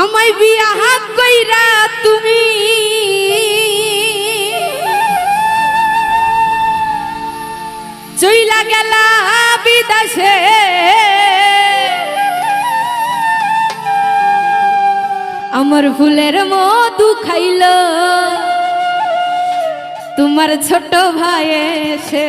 আমায় বিয়া কইরা তুমি। চইলা গেলা বিদাসে আমার ফুলের মধু খাইল। তোমার ছোট ভাই এসে।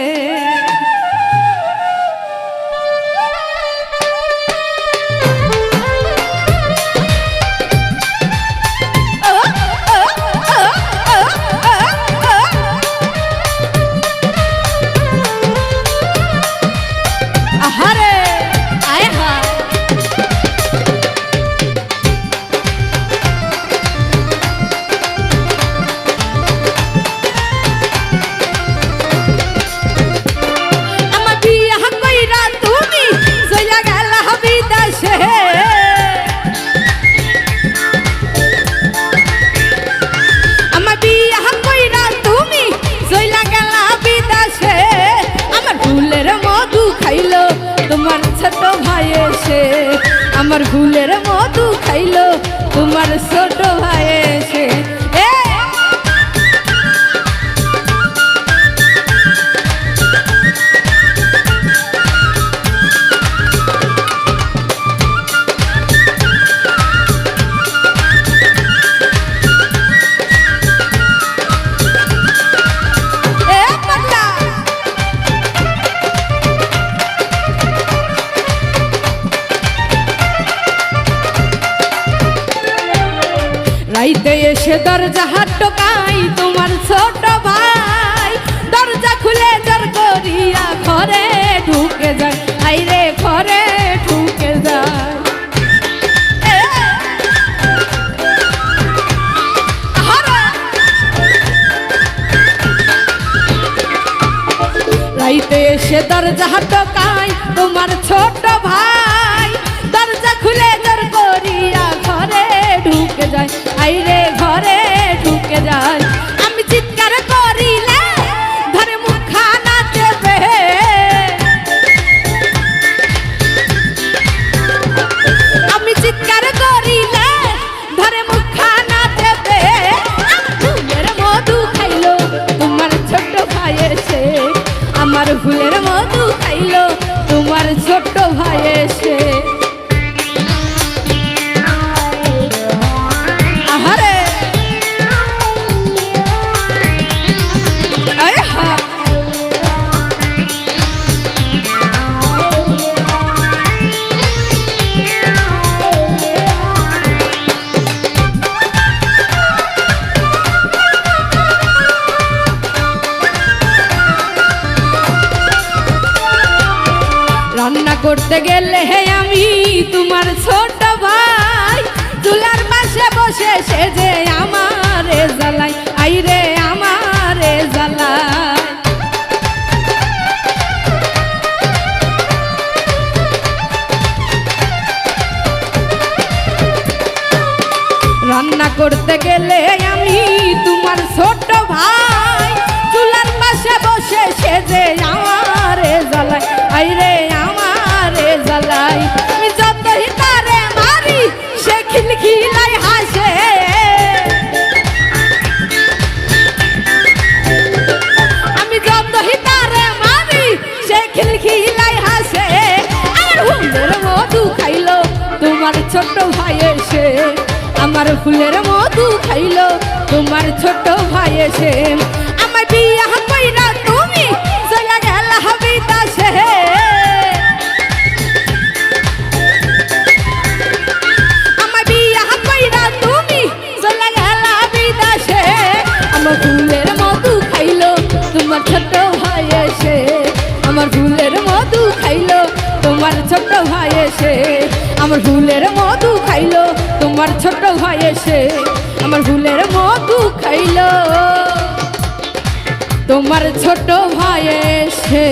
আমার ফুলের মধু খাইলো তোমার ছোট রাইতে এসে দরজা হাট টোকাই তোমার ছোট ভাই। দরজা খুলে জোর করিয়া ঘরে ঢুকে যায়। আইরে ঘরে ঢুকে যায়! রাইতে এসে দরজা টোকাই তোমার ছোট ভাই। ফুলের মধু খাইলো তোমার ছোট্ট ভাই এসে করতে গেলে হে আমি তোমার ছোট ভাই। চুলার পাশে বসে সে যে আমারে জ্বালাই আইরে আমারে জ্বালাই রান্না করতে গেলে আমি তোমার ছোট ভাই। আমারে জ্বালাই। যতই তারে মারি, সে খিলখিলাই হাসে। আমি যতই তারে মারি, সে খিলখিলাই হাসে। আমার ফুলের মধু খাইলো, তোমার ছোট ভাই এসে। আমার ফুলের মধু খাইলো, তোমার ছোট ভাই এসে। মধু খাইলো, তোমার ছোট ভাই এসে। আমার ভুলের মধু খাইলো, তোমার ছোট ভাই এসে। আমার ভুলের মধু খাইলো, তোমার ছোট ভাই এসে।